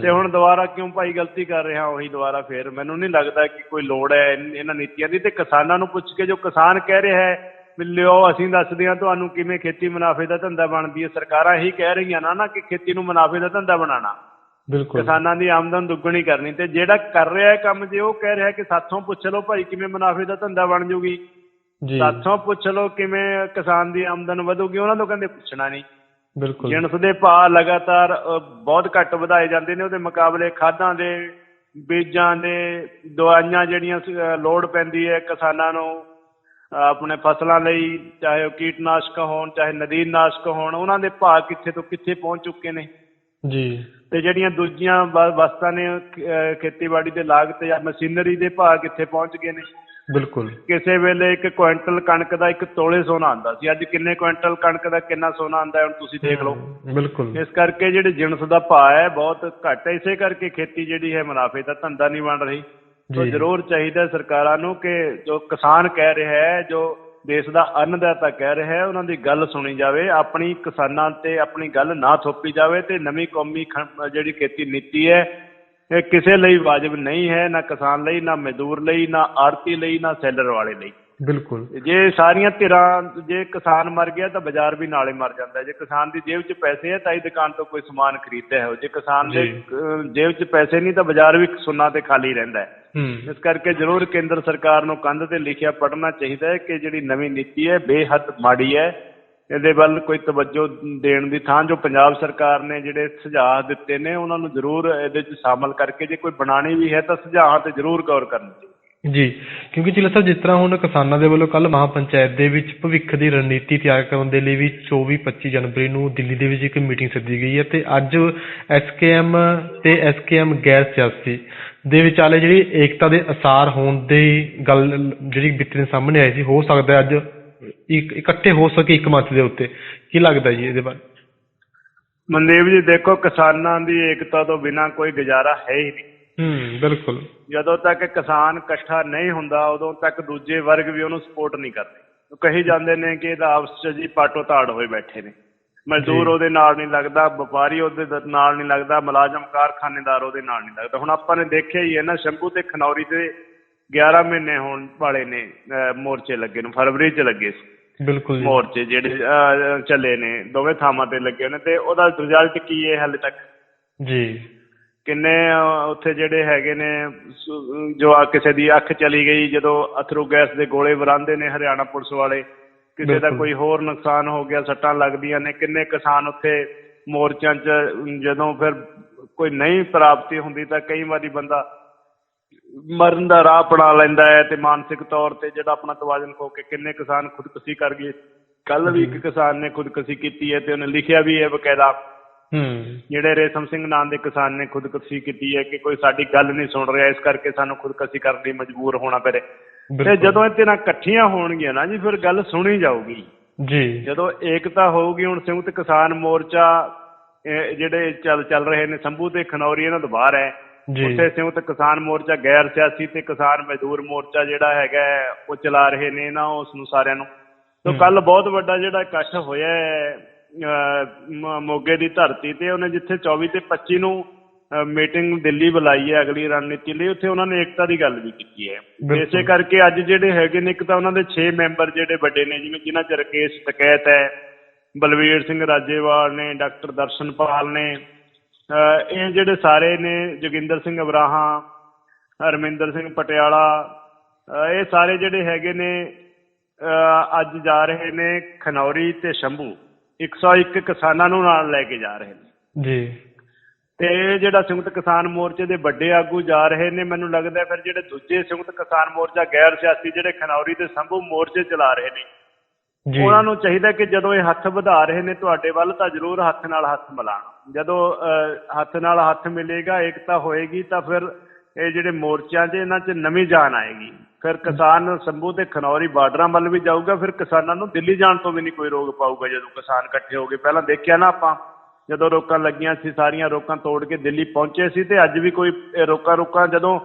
ਤੇ ਹੁਣ ਦੁਬਾਰਾ ਕਿਉਂ ਭਾਈ ਗਲਤੀ ਕਰ ਰਿਹਾ ਉਹੀ ਦੁਬਾਰਾ ਫੇਰ ਮੈਨੂੰ ਨਹੀਂ ਲੱਗਦਾ ਕਿ ਕੋਈ ਲੋੜ ਹੈ ਇਹਨਾਂ ਨੀਤੀਆਂ ਦੀ। ਤੇ ਕਿਸਾਨਾਂ ਨੂੰ ਪੁੱਛ ਕੇ ਜੋ ਕਿਸਾਨ ਕਹਿ ਰਿਹਾ ਹੈ ਲਿਓ ਅਸੀਂ ਦੱਸਦੇ ਹਾਂ ਤੁਹਾਨੂੰ ਕਿਵੇਂ ਖੇਤੀ ਮੁਨਾਫੇ ਦਾ ਧੰਦਾ ਬਣਦੀ ਹੈ। ਸਰਕਾਰਾਂ ਹੀ ਕਹਿ ਰਹੀਆਂ ਨਾ ਨਾ ਕਿ ਖੇਤੀ ਨੂੰ ਮੁਨਾਫੇ ਦਾ ਧੰਦਾ ਬਣਾਉਣਾ। ਬਿਲਕੁਲ। ਕਿਸਾਨਾਂ ਦੀ ਆਮਦਨ ਦੁੱਗਣੀ ਕਰਨੀ ਤੇ ਜਿਹੜਾ ਕਰ ਰਿਹਾ ਹੈ ਕੰਮ ਜੇ ਉਹ ਕਹਿ ਰਿਹਾ ਕਿ ਸਾਥੋਂ ਪੁੱਛ ਲਓ ਭਾਈ ਕਿਵੇਂ ਮੁਨਾਫੇ ਦਾ ਧੰਦਾ ਬਣ ਜੂਗੀ। ਜੀ। ਸਾਥੋਂ ਪੁੱਛ ਲਓ ਕਿਵੇਂ ਕਿਸਾਨ ਦੀ ਆਮਦਨ ਵਧੂਗੀ ਉਹਨਾਂ ਤੋਂ ਕਹਿੰਦੇ ਪੁੱਛਣਾ ਨਹੀਂ। ਬਿਲਕੁਲ। ਜਿਣਸ ਦੇ ਭਾਅ ਲਗਾਤਾਰ ਬਹੁਤ ਘੱਟ ਵਧਾਏ ਜਾਂਦੇ ਨੇ ਉਹਦੇ ਮੁਕਾਬਲੇ ਖਾਦਾਂ ਦੇ ਬੀਜਾਂ ਦੇ ਦਵਾਈਆਂ ਜਿਹੜੀਆਂ ਲੋੜ ਪੈਂਦੀ ਹੈ ਕਿਸਾਨਾਂ ਨੂੰ। ਆਪਣੇ ਫਸਲਾਂ ਲਈ ਚਾਹੇ ਉਹ ਕੀਟਨਾਸ਼ਕ ਹੋਣ ਚਾਹੇ ਨਦੀਨਨਾਸ਼ਕ ਹੋਣ ਉਹਨਾਂ ਦੇ ਭਾਅ ਕਿੱਥੇ ਤੋਂ ਕਿੱਥੇ ਪਹੁੰਚ ਚੁੱਕੇ ਨੇ। ਜੀ। ਤੇ ਜਿਹੜੀਆਂ ਦੂਜੀਆਂ ਵਸਤਾਂ ਨੇ ਖੇਤੀਬਾੜੀ ਦੇ ਲਾਗਤ ਜਾਂ ਮਸ਼ੀਨਰੀ ਦੇ ਭਾਅ ਕਿੱਥੇ ਪਹੁੰਚ ਗਏ ਨੇ। ਬਿਲਕੁਲ। ਕਿਸੇ ਵੇਲੇ ਇੱਕ ਕੁਇੰਟਲ ਕਣਕ ਦਾ ਇੱਕ ਤੋਲੇ ਸੋਨਾ ਆਂਦਾ ਸੀ। ਅੱਜ ਕਿੰਨੇ ਕੁਇੰਟਲ ਕਣਕ ਦਾ ਕਿੰਨਾ ਸੋਨਾ ਆਂਦਾ ਹੁਣ ਤੁਸੀਂ ਦੇਖ ਲਓ। ਬਿਲਕੁਲ। ਇਸ ਕਰਕੇ ਜਿਹੜੇ ਜਿਣਸ ਦਾ ਭਾਅ ਹੈ ਬਹੁਤ ਘੱਟ ਹੈ। ਇਸੇ ਕਰਕੇ ਖੇਤੀ ਜਿਹੜੀ ਹੈ ਮੁਨਾਫੇ ਦਾ ਧੰਦਾ ਨਹੀਂ ਬਣ ਰਹੀ। ਸੋ। ਜ਼ਰੂਰ ਚਾਹੀਦਾ ਸਰਕਾਰਾਂ ਨੂੰ ਕਿ ਜੋ ਕਿਸਾਨ ਕਹਿ ਰਿਹਾ ਹੈ ਜੋ ਦੇਸ਼ ਦਾ ਅੰਨਦਾਤਾ ਕਹਿ ਰਿਹਾ ਹੈ ਉਹਨਾਂ ਦੀ ਗੱਲ ਸੁਣੀ ਜਾਵੇ ਆਪਣੀ ਕਿਸਾਨਾਂ ਤੇ ਆਪਣੀ ਗੱਲ ਨਾ ਥੋਪੀ ਜਾਵੇ ਤੇ ਨਵੀਂ ਕੌਮੀ ਜਿਹੜੀ ਖੇਤੀ ਨੀਤੀ ਹੈ ਇਹ ਕਿਸੇ ਲਈ ਵਾਜਬ ਨਹੀਂ ਹੈ ਨਾ ਕਿਸਾਨ ਲਈ ਨਾ ਮਜ਼ਦੂਰ ਲਈ ਨਾ ਆੜਤੀ ਲਈ ਨਾ ਸੈਲਰ ਵਾਲੇ ਲਈ ਬਿਲਕੁਲ। ਜੇ ਸਾਰੀਆਂ ਧਿਰਾਂ ਜੇ ਕਿਸਾਨ ਮਰ ਗਿਆ ਤਾਂ ਬਾਜ਼ਾਰ ਵੀ ਨਾਲੇ ਮਰ ਜਾਂਦਾ। ਹੈ। ਜੇ ਕਿਸਾਨ ਦੀ ਜੇਬ 'ਚ ਪੈਸੇ ਹੈ ਤਾਂ ਹੀ ਦੁਕਾਨ ਤੋਂ ਕੋਈ ਸਮਾਨ ਖਰੀਦਦਾ ਹੈ ਜੇ ਕਿਸਾਨ ਦੇ ਜੀ। ਅਹ, ਜੇਬ 'ਚ ਪੈਸੇ ਨਹੀਂ ਤਾਂ ਬਾਜ਼ਾਰ ਵੀ ਸੁੰਨਾ ਤੇ ਖਾਲੀ ਰਹਿੰਦਾ ਹੈ। ਹੂੰ। ਇਸ ਕਰਕੇ ਜ਼ਰੂਰ ਕੇਂਦਰ ਸਰਕਾਰ ਨੂੰ ਕੰਧ ਤੇ ਲਿਖਿਆ ਪੜ੍ਹਨਾ ਚਾਹੀਦਾ ਹੈ ਕਿ ਜਿਹੜੀ ਨਵੀਂ ਨੀਤੀ ਹੈ ਬੇਹੱਦ ਮਾੜੀ ਹੈ। ਇਹਦੇ ਵੱਲ ਕੋਈ ਤਵੱਜੋ ਦੇਣ ਦੀ ਥਾਂ ਜੋ ਪੰਜਾਬ ਸਰਕਾਰ ਨੇ ਜਿਹੜੇ ਸੁਝਾਅ ਦਿੱਤੇ ਨੇ ਉਹਨਾਂ ਨੂੰ ਜ਼ਰੂਰ ਇਹਦੇ 'ਚ ਸ਼ਾਮਲ ਕਰਕੇ ਜੇ ਕੋਈ ਬਣਾਣੀ ਵੀ ਹੈ ਤਾਂ ਸੁਝਾਆਂ ਤੇ ਜ਼ਰੂਰ ਗੌਰ ਕਰਨੀ ਚਾਹੀਦੀ ਹੈ। ਜੀ, ਕਿਉਂਕਿ ਚਿਲਾ ਸਾਹਿਬ, ਜਿਸ ਤਰ੍ਹਾਂ ਹੁਣ ਕਿਸਾਨਾਂ ਦੇ ਵੱਲੋਂ ਕੱਲ ਮਹਾਪੰਚਾਇਤ ਦੇ ਵਿੱਚ ਭਵਿੱਖ ਦੀ ਰਣਨੀਤੀ ਤਿਆਰ ਕਰਨ ਦੇ ਲਈ ਵੀ 24 25 ਜਨਵਰੀ ਨੂੰ ਦਿੱਲੀ ਦੇ ਵਿੱਚ ਇੱਕ ਮੀਟਿੰਗ ਸੱਦੀ ਗਈ ਹੈ ਤੇ ਅੱਜ ਐਸਕੇਐਮ ਤੇ ਐਸਕੇਐਮ ਗੈਰ ਸਿਆਸੀ ਦੇ ਵਿਚਾਲੇ ਜਿਹੜੀ ਏਕਤਾ ਦੇ ਅਸਾਰ ਹੋਣ ਦੀ ਗੱਲ ਜਿਹੜੀ ਬੀਤੇ ਦਿਨ ਸਾਹਮਣੇ ਆਈ ਸੀ, ਹੋ ਸਕਦਾ ਹੈ ਅੱਜ ਇੱਕ ਇਕੱਠੇ ਹੋ ਸਕੇ ਇੱਕ ਮੰਚ ਦੇ ਉੱਤੇ। ਕੀ ਲੱਗਦਾ ਜੀ ਇਹਦੇ ਬਾਰੇ? ਮਨਦੀਪ ਜੀ, ਦੇਖੋ ਕਿਸਾਨਾਂ ਦੀ ਏਕਤਾ ਤੋਂ ਬਿਨਾਂ ਕੋਈ ਗੁਜ਼ਾਰਾ ਹੈ ਹੀ ਨਹੀਂ। ਹੂੰ ਬਿਲਕੁਲ। ਜਦੋਂ ਤੱਕ ਕਿਸਾਨ ਇਕੱਠਾ ਨਹੀਂ ਹੁੰਦਾ ਉਦੋਂ ਤੱਕ ਦੂਜੇ ਵਰਗ ਵੀ ਉਹਨੂੰ ਸਪੋਰਟ ਨਹੀਂ ਕਰਦੇ। ਉਹ ਕਹੀ ਜਾਂਦੇ ਨੇ ਕਿ ਇਹਦਾ ਆਪਸ 'ਚ ਜੀ ਪਾਟੋ ਤਾੜ ਹੋਏ ਬੈਠੇ ਨੇ। ਮਜ਼ਦੂਰ। ਉਹਦੇ ਨਾਲ ਨਹੀਂ ਲੱਗਦਾ ਵਪਾਰੀ ਉਹਦੇ ਨਾਲ ਨਹੀਂ ਲੱਗਦਾ ਮੁਲਾਜ਼ਮ ਕਾਰਖਾਨੇਦਾਰ ਉਹਦੇ ਨਾਲ ਨਹੀਂ ਲੱਗਦਾ। ਹੁਣ ਆਪਾਂ ਨੇ ਦੇਖਿਆ ਹੀ ਹੈ ਨਾ ਸ਼ੰਭੂ ਤੇ ਖਨੌਰੀ ਤੇ 11 ਮਹੀਨੇ ਹੋਣ ਵਾਲੇ ਨੇ ਮੋਰਚੇ ਲੱਗੇ ਨੂੰ ਫਰਵਰੀ 'ਚ ਲੱਗੇ ਸੀ। ਬਿਲਕੁਲ ਜੀ। ਮੋਰਚੇ ਜਿਹੜੇ ਚੱਲੇ ਨੇ ਦੋਵੇਂ ਥਾਵਾਂ ਤੇ ਲੱਗੇ ਨੇ। ਤੇ ਉਹਦਾ ਰਿਜ਼ਲਟ ਕੀ ਹੈ ਹਾਲੇ ਤੱਕ? ਜੀ। ਕਿੰਨੇ ਉੱਥੇ ਜਿਹੜੇ ਹੈਗੇ ਨੇ ਜੋ ਆ ਕਿਸੇ ਦੀ ਅੱਖ ਚਲੀ ਗਈ ਜਦੋਂ ਅਥਰੂ ਗੈਸ ਦੇ ਗੋਲੇ ਵਰਾਂਦੇ ਨੇ ਹਰਿਆਣਾ ਪੁਲਿਸ ਵਾਲੇ ਕਿਸੇ ਦਾ। ਕੋਈ ਹੋਰ ਨੁਕਸਾਨ ਹੋ ਗਿਆ ਸੱਟਾਂ ਲੱਗਦੀਆਂ ਨੇ ਕਿੰਨੇ ਕਿਸਾਨ ਉੱਥੇ ਮੋਰਚਿਆਂ 'ਚ ਜਦੋਂ ਫਿਰ ਕੋਈ ਨਹੀਂ ਪ੍ਰਾਪਤੀ ਹੁੰਦੀ ਤਾਂ ਕਈ ਵਾਰੀ ਬੰਦਾ ਮਰਨ ਦਾ ਰਾਹ ਅਪਣਾ ਲੈਂਦਾ ਹੈ ਤੇ ਮਾਨਸਿਕ ਤੌਰ ਤੇ ਜਿਹੜਾ ਆਪਣਾ ਤਵਾਜ਼ਨ ਖੋ ਕੇ ਕਿੰਨੇ ਕਿਸਾਨ ਖੁਦਕੁਸ਼ੀ ਕਰ ਗਏ ਕੱਲ ਵੀ ਇੱਕ ਕਿਸਾਨ ਨੇ ਖੁਦਕੁਸ਼ੀ ਕੀਤੀ ਹੈ ਤੇ ਉਹਨੇ ਲਿਖਿਆ ਵੀ ਹੈ ਬਕਾਇਦਾ ਜਿਹੜੇ ਰੇਸ਼ਮ ਸਿੰਘ ਨਾਂ ਦੇ ਕਿਸਾਨ ਨੇ ਖੁਦਕੁਸ਼ੀ ਕੀਤੀ ਹੈ ਕਿ ਕੋਈ ਸਾਡੀ ਗੱਲ ਨਹੀਂ ਸੁਣ ਰਿਹਾ ਇਸ ਕਰਕੇ ਸਾਨੂੰ ਖੁਦਕੁਸ਼ੀ ਕਰਨ ਲਈ ਮਜਬੂਰ ਹੋਣਾ ਪੈ ਰਿਹਾ। ਤੇ। ਜਦੋਂ ਇਹ ਤਿੰਨਾਂ ਇਕੱਠੀਆਂ ਹੋਣਗੀਆਂ ਨਾ ਜੀ ਫਿਰ ਗੱਲ ਸੁਣੀ ਜਾਊਗੀ। ਜੀ। ਜਦੋਂ ਏਕਤਾ ਹੋਊਗੀ ਹੁਣ ਸੰਯੁਕਤ ਕਿਸਾਨ ਮੋਰਚਾ ਜਿਹੜੇ ਚੱਲ ਚੱਲ ਰਹੇ ਨੇ ਸੰਭੂ ਤੇ ਖਨੌਰੀ ਇਹਨਾਂ ਤੋਂ ਬਾਹਰ ਹੈ। ਉੱਥੇ ਸੰਯੁਕਤ ਕਿਸਾਨ ਮੋਰਚਾ ਗੈਰ ਸਿਆਸੀ ਤੇ ਕਿਸਾਨ ਮਜ਼ਦੂਰ ਮੋਰਚਾ ਜਿਹੜਾ ਹੈਗਾ ਉਹ ਚਲਾ ਰਹੇ ਨੇ ਨਾ ਉਸ ਨੂੰ ਸਾਰਿਆਂ ਨੂੰ। ਤੋਂ। ਕੱਲ ਬਹੁਤ ਵੱਡਾ ਜਿਹੜਾ ਇਕੱਠ ਹੋਇਆ ਮੋਗੇ ਦੀ ਧਰਤੀ ਤੇ ਉਹਨੇ ਜਿੱਥੇ 24 ਤੇ 25 ਨੂੰ ਮੀਟਿੰਗ ਦਿੱਲੀ ਬੁਲਾਈ ਹੈ ਅਗਲੀ ਰਣਨੀਤੀ ਲਈ ਉੱਥੇ ਉਹਨਾਂ ਨੇ ਏਕਤਾ ਦੀ ਗੱਲ ਵੀ ਕੀਤੀ ਹੈ। ਇਸੇ ਕਰਕੇ ਅੱਜ ਜਿਹੜੇ ਹੈਗੇ ਨੇ ਇੱਕ ਤਾਂ ਉਹਨਾਂ ਦੇ 6 ਮੈਂਬਰ ਜਿਹੜੇ ਵੱਡੇ ਨੇ ਜਿਵੇਂ ਜਿਨ੍ਹਾਂ ਚ ਰਕੇਸ਼ ਟਕੈਤ ਹੈ ਬਲਵੀਰ ਸਿੰਘ ਰਾਜੇਵਾਲ ਨੇ ਡਾਕਟਰ ਦਰਸ਼ਨਪਾਲ ਨੇ ਇਹ ਜਿਹੜੇ ਸਾਰੇ ਨੇ ਜੋਗਿੰਦਰ ਸਿੰਘ ਅਬਰਾਹਾਂ ਹਰਮਿੰਦਰ ਸਿੰਘ ਪਟਿਆਲਾ ਇਹ ਸਾਰੇ ਜਿਹੜੇ ਹੈਗੇ ਨੇ ਅਹ ਅੱਜ ਜਾ ਰਹੇ ਨੇ ਖਨੌਰੀ ਤੇ ਸ਼ੰਭੂ 101 ਕਿਸਾਨਾਂ ਨੂੰ ਨਾਲ ਲੈ ਕੇ ਜਾ ਰਹੇ ਨੇ। ਜੀ। ਤੇ ਜਿਹੜਾ ਸੰਯੁਕਤ ਕਿਸਾਨ ਮੋਰਚੇ ਦੇ ਵੱਡੇ ਆਗੂ ਜਾ ਰਹੇ ਨੇ ਮੈਨੂੰ ਲੱਗਦਾ ਫਿਰ ਜਿਹੜੇ ਦੂਜੇ ਸੰਯੁਕਤ ਕਿਸਾਨ ਮੋਰਚਾ ਗੈਰ ਸਿਆਸੀ ਜਿਹੜੇ ਖਨੌਰੀ ਤੇ ਸੰਭੂ ਮੋਰਚੇ ਚਲਾ ਰਹੇ ਨੇ ਜੀ। ਉਹਨਾਂ ਨੂੰ ਚਾਹੀਦਾ ਕਿ ਜਦੋਂ ਇਹ ਹੱਥ ਵਧਾ ਰਹੇ ਨੇ ਤੁਹਾਡੇ ਵੱਲ ਤਾਂ ਜ਼ਰੂਰ ਹੱਥ ਨਾਲ ਹੱਥ ਮਿਲਾਉਣ। ਜਦੋਂ ਹੱਥ ਨਾਲ ਹੱਥ ਮਿਲੇਗਾ ਏਕਤਾ ਹੋਏਗੀ ਤਾਂ ਫਿਰ ਇਹ ਜਿਹੜੇ ਮੋਰਚਿਆਂ 'ਚ ਇਹਨਾਂ 'ਚ ਨਵੀਂ ਜਾਨ ਆਏਗੀ। ਫਿਰ ਕਿਸਾਨ ਸੰਭੂ ਤੇ ਖਨੌਰੀ ਬਾਰਡਰਾਂ ਵੱਲ ਵੀ ਜਾਊਗਾ ਫਿਰ ਕਿਸਾਨਾਂ ਨੂੰ ਦਿੱਲੀ ਜਾਣ ਤੋਂ ਵੀ ਨਹੀਂ ਕੋਈ ਰੋਕ ਪਾਊਗਾ ਜਦੋਂ ਕਿਸਾਨ ਇਕੱਠੇ ਹੋ ਗਏ। ਪਹਿਲਾਂ ਦੇਖਿਆ ਨਾ ਆਪਾਂ ਜਦੋਂ ਰੋਕਾਂ ਲੱਗੀਆਂ ਸੀ ਸਾਰੀਆਂ ਰੋਕਾਂ ਤੋੜ ਕੇ ਦਿੱਲੀ ਪਹੁੰਚੇ ਸੀ ਤੇ ਅੱਜ ਵੀ ਕੋਈ ਰੋਕਾਂ ਰੋਕਾਂ ਜਦੋਂ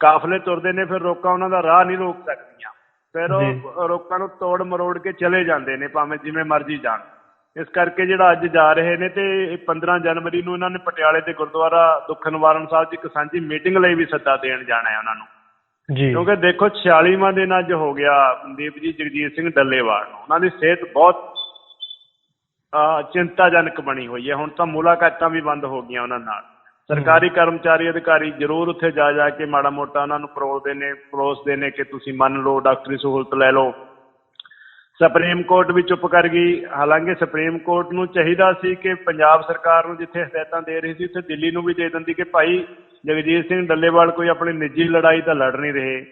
ਕਾਫਲੇ ਤੁਰਦੇ ਨੇ ਫਿਰ ਰੋਕਾਂ ਉਹਨਾਂ ਦਾ ਰਾਹ ਨਹੀਂ ਰੋਕ ਸਕਦੀਆਂ। ਫਿਰ ਉਹ ਰੋਕਾਂ ਨੂੰ ਤੋੜ ਮਰੋੜ ਕੇ ਚਲੇ ਜਾਂਦੇ ਨੇ ਭਾਵੇਂ ਜਿਵੇਂ ਮਰਜ਼ੀ ਜਾਣ। ਇਸ ਕਰਕੇ ਜਿਹੜਾ ਅੱਜ ਜਾ ਰਹੇ ਨੇ ਤੇ ਇਹ 15 ਜਨਵਰੀ ਨੂੰ ਇਹਨਾਂ ਨੇ ਪਟਿਆਲੇ ਦੇ ਗੁਰਦੁਆਰਾ ਦੁੱਖ ਨਿਵਾਰਨ ਸਾਹਿਬ 'ਚ ਇੱਕ ਸਾਂਝੀ ਮੀਟਿੰਗ ਲਈ ਵੀ ਸੱਦਾ ਦੇਣ ਜਾਣਾ ਹੈ ਉਹਨਾਂ ਨੂੰ। ਜੀ। ਕਿਉਂਕਿ ਦੇਖੋ 46ਵਾਂ ਦਿਨ ਅੱਜ ਹੋ ਗਿਆ ਮਨਦੀਪ ਜੀ ਜਗਜੀਤ ਸਿੰਘ ਡੱਲੇਵਾਲ ਨੂੰ। ਉਹਨਾਂ ਦੀ ਸਿਹਤ ਬਹੁਤ ਚਿੰਤਾਜਨਕ ਬਣੀ ਹੋਈ ਹੈ। ਹੁਣ ਤਾਂ ਮੁਲਾਕਾਤਾਂ ਵੀ ਬੰਦ ਹੋ ਗਈਆਂ ਉਹਨਾਂ ਨਾਲ। ਸਰਕਾਰੀ ਕਰਮਚਾਰੀ ਅਧਿਕਾਰੀ ਜ਼ਰੂਰ ਉੱਥੇ ਜਾ ਜਾ ਕੇ ਮਾੜਾ ਮੋਟਾ ਉਹਨਾਂ ਨੂੰ ਪਰੋਸਦੇ ਨੇ ਪਰੋਸਦੇ ਨੇ ਕਿ ਤੁਸੀਂ ਮੰਨ ਲਓ ਡਾਕਟਰੀ ਸਹੂਲਤ ਲੈ ਲਓ। ਸੁਪਰੀਮ ਕੋਰਟ ਵੀ ਚੁੱਪ ਕਰ ਗਈ। ਹਾਲਾਂਕਿ ਸੁਪਰੀਮ ਕੋਰਟ ਨੂੰ ਚਾਹੀਦਾ ਸੀ ਕਿ ਪੰਜਾਬ ਸਰਕਾਰ ਨੂੰ ਜਿੱਥੇ ਹਦਾਇਤਾਂ ਦੇ ਰਹੀ ਸੀ ਉੱਥੇ ਦਿੱਲੀ ਨੂੰ ਵੀ ਦੇ ਦਿੰਦੀ ਕਿ ਭਾਈ ਜਗਜੀਤ ਸਿੰਘ ਡੱਲੇਵਾਲ ਕੋਈ ਆਪਣੀ ਨਿੱਜੀ ਲੜਾਈ ਤਾਂ ਲੜ ਨਹੀਂ ਰਹੇ।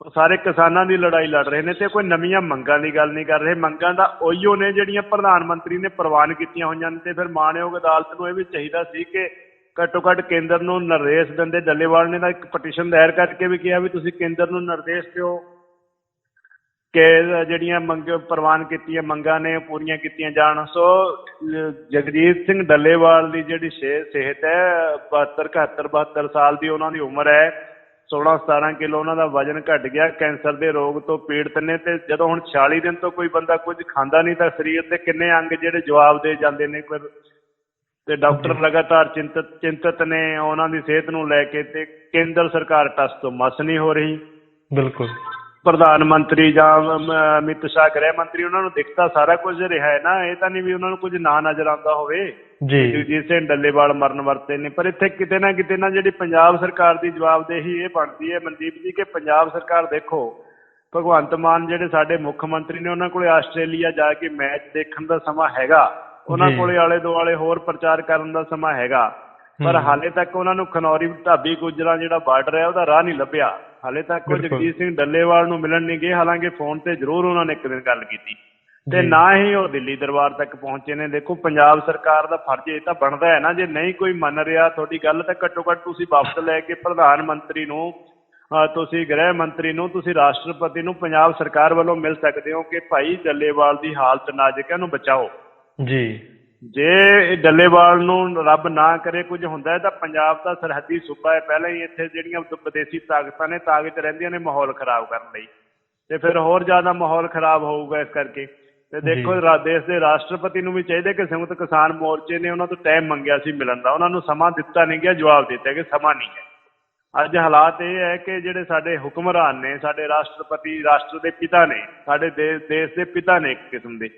ਉਹ ਸਾਰੇ ਕਿਸਾਨਾਂ ਦੀ ਲੜਾਈ ਲੜ ਰਹੇ ਨੇ ਤੇ ਕੋਈ ਨਵੀਆਂ ਮੰਗਾਂ ਦੀ ਗੱਲ ਨਹੀਂ ਕਰ ਰਹੇ। ਮੰਗਾਂ ਦਾ ਉਹੀਓ ਨੇ ਜਿਹੜੀਆਂ ਪ੍ਰਧਾਨ ਮੰਤਰੀ ਨੇ ਪ੍ਰਵਾਨ ਕੀਤੀਆਂ ਹੋਈਆਂ ਨੇ ਤੇ ਫਿਰ ਮਾਣਯੋਗ ਅਦਾਲਤ ਨੂੰ ਇਹ ਵੀ ਚਾਹੀਦਾ ਸੀ ਕਿ ਘੱਟੋ ਘੱਟ ਕੇਂਦਰ ਨੂੰ ਨਿਰਦੇਸ਼ ਦਿੰਦੇ। ਡੱਲੇਵਾਲ ਨੇ ਤਾਂ ਇੱਕ ਪਟੀਸ਼ਨ ਦਾਇਰ ਕਰਕੇ ਵੀ ਕਿਹਾ ਵੀ ਤੁਸੀਂ ਕੇਂਦਰ ਨੂੰ ਨਿਰਦੇਸ਼ ਦਿਓ। ਕਿ ਜਿਹੜੀਆਂ ਮੰਗ ਪ੍ਰਵਾਨ ਕੀਤੀਆਂ ਮੰਗਾਂ ਨੇ ਪੂਰੀਆਂ ਕੀਤੀਆਂ ਜਾਣ। ਸੋ ਜਗਜੀਤ ਸਿੰਘ ਡੱਲੇਵਾਲ ਦੀ ਜਿਹੜੀ ਸਿਹ- ਸਿਹਤ ਹੈ 72 71 72 ਸਾਲ ਦੀ ਉਹਨਾਂ ਦੀ ਉਮਰ ਹੈ। 16 17 ਕਿਲੋ ਉਹਨਾਂ ਦਾ ਵਜਨ ਘਟ ਗਿਆ ਕੈਂਸਰ ਦੇ ਰੋਗ ਤੋਂ ਪੀੜਤ ਨੇ ਤੇ ਜਦੋਂ ਹੁਣ 46 ਦਿਨ ਤੋਂ ਕੋਈ ਬੰਦਾ ਕੁਝ ਖਾਂਦਾ ਨਹੀਂ ਤਾਂ ਸਰੀਰ ਦੇ ਕਿੰਨੇ ਅੰਗ ਜਿਹੜੇ ਜਵਾਬ ਦੇ ਜਾਂਦੇ ਨੇ ਫਿਰ ਤੇ ਡਾਕਟਰ ਲਗਾਤਾਰ ਚਿੰਤਤ ਚਿੰਤਤ ਨੇ ਉਹਨਾਂ ਦੀ ਸਿਹਤ ਨੂੰ ਲੈ ਕੇ ਤੇ ਕੇਂਦਰ ਸਰਕਾਰ ਟਸ ਤੋਂ ਮਸ ਨਹੀਂ ਹੋ ਰਹੀ। ਬਿਲਕੁਲ। ਪ੍ਰਧਾਨ ਮੰਤਰੀ ਜਾਂ ਅਮ, ਅਮਿਤ ਸ਼ਾਹ ਗ੍ਰਹਿ ਮੰਤਰੀ ਉਹਨਾਂ ਨੂੰ ਦਿਖਦਾ ਸਾਰਾ ਕੁਝ ਰਿਹਾ ਹੈ ਨਾ। ਇਹ ਤਾਂ ਨਹੀਂ ਵੀ ਉਹਨਾਂ ਨੂੰ ਕੁਝ ਨਾ ਨਜ਼ਰ ਆਉਂਦਾ ਹੋਵੇ। ਜੀ। ਜਗਜੀਤ ਸਿੰਘ ਡੱਲੇਵਾਲ ਮਰਨ ਵਰਤੇ ਨੇ। ਪਰ ਇੱਥੇ ਕਿਤੇ ਨਾ ਕਿਤੇ ਨਾ ਜਿਹੜੀ ਪੰਜਾਬ ਸਰਕਾਰ ਦੀ ਜਵਾਬਦੇਹੀ ਇਹ ਬਣਦੀ ਹੈ ਮਨਦੀਪ ਜੀ ਕਿ ਪੰਜਾਬ ਸਰਕਾਰ ਦੇਖੋ ਭਗਵੰਤ ਮਾਨ ਜਿਹੜੇ ਸਾਡੇ ਮੁੱਖ ਮੰਤਰੀ ਨੇ ਉਹਨਾਂ ਕੋਲੇ ਆਸਟ੍ਰੇਲੀਆ ਜਾ ਕੇ ਮੈਚ ਦੇਖਣ ਦਾ ਸਮਾਂ ਹੈਗਾ। ਉਹਨਾਂ। ਕੋਲੇ ਆਲੇ ਦੁਆਲੇ ਹੋਰ ਪ੍ਰਚਾਰ ਕਰਨ ਦਾ ਸਮਾਂ ਹੈਗਾ। ਪਰ। ਹਾਲੇ ਤੱਕ ਉਹਨਾਂ ਨੂੰ ਖਨੌਰੀ ਢਾਬੀ ਗੁਜਰਾਂ ਜਿਹੜਾ ਬਾਰਡਰ ਹੈ ਉਹਦਾ ਰਾਹ ਨਹੀਂ ਲੱਭਿਆ। ਹਾਲੇ ਤੱਕ ਉਹ। ਜਗਜੀਤ ਸਿੰਘ ਡੱਲੇਵਾਲ ਨੂੰ ਮਿਲਣ ਨਹੀਂ ਗਏ ਹਾਲਾਂਕਿ ਫੋਨ ਤੇ ਜ਼ਰੂਰ ਉਹਨਾਂ ਨੇ ਇੱਕ ਦਿਨ ਗੱਲ ਕੀਤੀ ਤੇ। ਨਾ ਹੀ ਉਹ ਦਿੱਲੀ ਦਰਬਾਰ ਤੱਕ ਪਹੁੰਚੇ ਨੇ ਦੇਖੋ ਪੰਜਾਬ ਸਰਕਾਰ ਦਾ ਫਰਜ਼ ਇਹ ਤਾਂ ਬਣਦਾ ਹੈ ਨਾ ਜੇ ਨਹੀਂ ਕੋਈ ਮੰਨ ਰਿਹਾ ਤੁਹਾਡੀ ਗੱਲ ਤਾਂ ਘੱਟੋ ਘੱਟ ਤੁਸੀਂ ਵਾਪਸ ਲੈ ਕੇ ਪ੍ਰਧਾਨ ਮੰਤਰੀ ਨੂੰ ਤੁਸੀਂ ਗ੍ਰਹਿ ਮੰਤਰੀ ਨੂੰ ਤੁਸੀਂ ਰਾਸ਼ਟਰਪਤੀ ਨੂੰ ਪੰਜਾਬ ਸਰਕਾਰ ਵੱਲੋਂ ਮਿਲ ਸਕਦੇ ਹੋ ਕਿ ਭਾਈ ਡੱਲੇਵਾਲ ਦੀ ਹਾਲਤ ਨਾਜ਼ੁਕ ਹੈ ਉਹਨੂੰ ਬਚਾਓ ਜੀ ਜੇ ਇਹ ਡੱਲੇਵਾਲ ਨੂੰ ਰੱਬ ਨਾ ਕਰੇ ਕੁਝ ਹੁੰਦਾ ਹੈ ਤਾਂ ਪੰਜਾਬ ਦਾ ਸਰਹੱਦੀ ਸੂਬਾ ਹੈ। ਪਹਿਲਾਂ ਹੀ ਇੱਥੇ ਜਿਹੜੀਆਂ ਵਿਦ- ਵਿਦੇਸ਼ੀ ਤਾਕਤਾਂ ਨੇ ਤਾਕਤ ਰਹਿੰਦੀਆਂ ਨੇ ਮਾਹੌਲ ਖਰਾਬ ਕਰਨ ਲਈ। ਤੇ ਫਿਰ ਹੋਰ ਜ਼ਿਆਦਾ ਮਾਹੌਲ ਖਰਾਬ ਹੋਊਗਾ ਇਸ ਕਰਕੇ। ਤੇ ਦੇਖੋ ਦੇਸ਼ ਦੇ ਰਾਸ਼ਟਰਪਤੀ ਨੂੰ ਵੀ ਚਾਹੀਦਾ ਕਿ ਸੰਯੁਕਤ ਕਿਸਾਨ ਮੋਰਚੇ ਨੇ ਉਹਨਾਂ ਤੋਂ ਟਾਈਮ ਮੰਗਿਆ ਸੀ ਮਿਲਣ ਦਾ। ਉਹਨਾਂ ਨੂੰ ਸਮਾਂ ਦਿੱਤਾ ਨਹੀਂ ਗਿਆ ਜਵਾਬ ਦਿੱਤਾ ਕਿ ਸਮਾਂ ਨਹੀਂ ਹੈ। ਅੱਜ ਹਾਲਾਤ ਇਹ ਹੈ ਕਿ ਜਿਹੜੇ ਸਾਡੇ ਹੁਕਮਰਾਨ ਨੇ ਸਾਡੇ ਰਾਸ਼ਟਰਪਤੀ ਰਾਸ਼ਟਰ ਦੇ ਪਿਤਾ ਨੇ ਸਾਡੇ ਦੇਸ਼ ਦੇ ਪਿਤਾ ਨੇ ਇੱਕ ਕਿਸਮ ਦੇ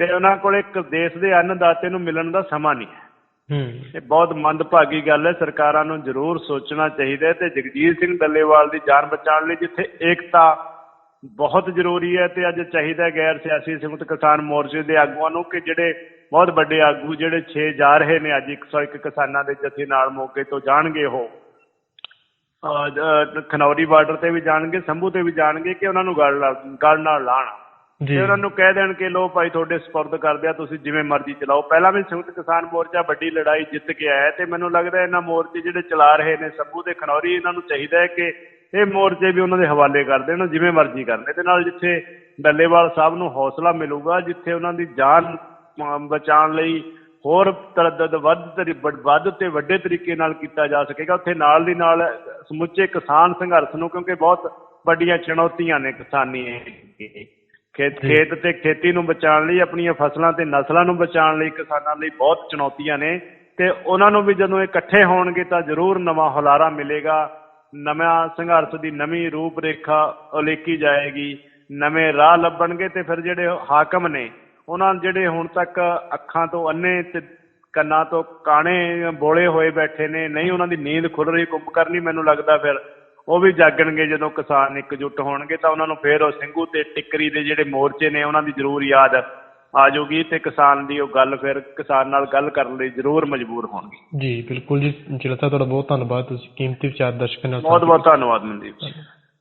ਤੇ ਉਹਨਾਂ ਕੋਲ ਇੱਕ ਦੇਸ਼ ਦੇ ਅੰਨਦਾਤੇ ਨੂੰ ਮਿਲਣ ਦਾ ਸਮਾਂ ਨਹੀਂ ਹੈ। ਹੂੰ। ਇਹ ਬਹੁਤ ਮੰਦਭਾਗੀ ਗੱਲ ਹੈ। ਸਰਕਾਰਾਂ ਨੂੰ ਜ਼ਰੂਰ ਸੋਚਣਾ ਚਾਹੀਦਾ ਤੇ ਜਗਜੀਤ ਸਿੰਘ ਡੱਲੇਵਾਲ ਦੀ ਜਾਨ ਬਚਾਉਣ ਲਈ ਜਿੱਥੇ ਏਕਤਾ ਬਹੁਤ ਜ਼ਰੂਰੀ ਹੈ ਤੇ ਅੱਜ ਚਾਹੀਦਾ ਹੈ ਗੈਰ ਸਿਆਸੀ ਸੰਯੁਕਤ ਕਿਸਾਨ ਮੋਰਚੇ ਦੇ ਆਗੂਆਂ ਨੂੰ ਕਿ ਜਿਹੜੇ ਬਹੁਤ ਵੱਡੇ ਆਗੂ ਜਿਹੜੇ 6 ਜਾ ਰਹੇ ਨੇ ਅੱਜ 101 ਕਿਸਾਨਾਂ ਦੇ ਜਥੇ ਨਾਲ ਮੌਕੇ ਤੋਂ ਜਾਣਗੇ ਉਹ। ਖਨੌਰੀ ਬਾਰਡਰ ਤੇ ਵੀ ਜਾਣਗੇ ਸੰਭੂ ਤੇ ਵੀ ਜਾਣਗੇ ਕਿ ਉਹਨਾਂ ਨੂੰ ਗੱਲ ਨਾਲ- ਗੱਲ ਨਾਲ ਲਾਣ। ਤੇ ਉਹਨਾਂ ਨੂੰ ਕਹਿ ਦੇਣ ਕਿ ਲੋ ਭਾਈ ਤੁਹਾਡੇ ਸਪੁਰਦ ਕਰਦੇ ਆ ਤੁਸੀਂ ਜਿਵੇਂ ਮਰਜ਼ੀ ਚਲਾਓ। ਪਹਿਲਾਂ ਵੀ ਸੰਯੁਕਤ ਕਿਸਾਨ ਮੋਰਚਾ ਵੱਡੀ ਲੜਾਈ ਜਿੱਤ ਕੇ ਆਇਆ ਤੇ ਮੈਨੂੰ ਲੱਗਦਾ ਇਹਨਾਂ ਮੋਰਚੇ ਜਿਹੜੇ ਚਲਾ ਰਹੇ ਨੇ ਸੰਭੂ ਤੇ ਖਨੌਰੀ ਇਹਨਾਂ ਨੂੰ ਚਾਹੀਦਾ ਹੈ ਕਿ ਇਹ ਮੋਰਚੇ ਵੀ ਉਹਨਾਂ ਦੇ ਹਵਾਲੇ ਕਰ ਦੇਣ ਜਿਵੇਂ ਮਰਜ਼ੀ ਕਰਨ। ਇਹਦੇ ਨਾਲ ਜਿੱਥੇ ਡੱਲੇਵਾਲ ਸਾਹਿਬ ਨੂੰ ਹੌਸਲਾ ਮਿਲੂਗਾ ਜਿੱਥੇ ਉਹਨਾਂ ਦੀ ਜਾਨ ਬਚਾਉਣ ਲਈ ਹੋਰ ਤਰੱਦਦ ਵੱਧ ਤਰੀ ਵੱਧ ਤੇ ਵੱਡੇ ਤਰੀਕੇ ਨਾਲ ਕੀਤਾ ਜਾ ਸਕੇਗਾ। ਉੱਥੇ ਨਾਲ ਦੀ ਨਾਲ ਸਮੁੱਚੇ ਕਿਸਾਨ ਸੰਘਰਸ਼ ਨੂੰ ਕਿਉਂਕਿ ਬਹੁਤ ਵੱਡੀਆਂ ਚੁਣੌਤੀਆਂ ਨੇ ਕਿਸਾਨੀ। ਖੇਤ ਜੀ। ਖੇਤ ਤੇ ਖੇਤੀ ਨੂੰ ਬਚਾਉਣ ਲਈ ਆਪਣੀਆਂ ਫਸਲਾਂ ਤੇ ਨਸਲਾਂ ਨੂੰ ਬਚਾਉਣ ਲਈ ਕਿਸਾਨਾਂ ਲਈ ਬਹੁਤ ਚੁਣੌਤੀਆਂ ਨੇ। ਤੇ ਉਹਨਾਂ ਨੂੰ ਵੀ ਜਦੋਂ ਇਕੱਠੇ ਹੋਣਗੇ ਤਾਂ ਜ਼ਰੂਰ ਨਵਾਂ ਹੁਲਾਰਾ ਮਿਲੇਗਾ। ਨਵਾਂ ਸੰਘਰਸ਼ ਦੀ ਨਵੀਂ ਰੂਪ ਰੇਖਾ ਉਲੀਕੀ ਜਾਏਗੀ। ਨਵੇਂ ਰਾਹ ਲੱਭਣਗੇ ਤੇ ਫਿਰ ਜਿਹੜੇ ਹਾਕਮ ਨੇ ਉਹਨਾਂ ਜਿਹੜੇ ਹੁਣ ਤੱਕ ਅੱਖਾਂ ਤੋਂ ਅੰਨੇ ਤੇ ਕੰਨਾਂ ਤੋਂ ਕਾਣੇ ਬੋਲੇ ਹੋਏ ਬੈਠੇ ਨੇ ਨਹੀਂ ਉਹਨਾਂ ਦੀ ਨੀਂਦ ਖੁੱਲ ਰਹੀ ਕੁੰਭ ਕਰਨੀ ਮੈਨੂੰ ਲੱਗਦਾ ਫਿਰ ਉਹ ਵੀ ਜਾਗਣਗੇ ਜਦੋਂ ਕਿਸਾਨ ਇਕਜੁੱਟ ਹੋਣਗੇ ਤਾਂ ਉਹਨਾਂ ਨੂੰ ਫਿਰ ਉਹ ਸਿੰਘੂ ਤੇ ਟਿੱਕਰੀ ਦੇ ਜਿਹੜੇ ਮੋਰਚੇ ਨੇ ਉਹਨਾਂ ਦੀ ਜ਼ਰੂਰ ਯਾਦ ਆ ਜਾਊਗੀ। ਤੇ ਕਿਸਾਨ ਦੀ ਉਹ ਗੱਲ ਫਿਰ ਕਿਸਾਨ ਨਾਲ ਗੱਲ ਕਰਨ ਲਈ ਜ਼ਰੂਰ ਮਜਬੂਰ ਹੋਣਗੇ। ਜੀ ਬਿਲਕੁਲ ਜੀ। ਜਿਹੜਾ ਤੁਹਾਡਾ ਬਹੁਤ ਧੰਨਵਾਦ। ਤੁਸੀਂ ਕੀਮਤੀ ਵਿਚਾਰ ਦਰਸ਼ਕਾਂ ਨਾਲ ਬਹੁਤ ਬਹੁਤ ਧੰਨਵਾਦ ਮਨਦੀਪ ਜੀ।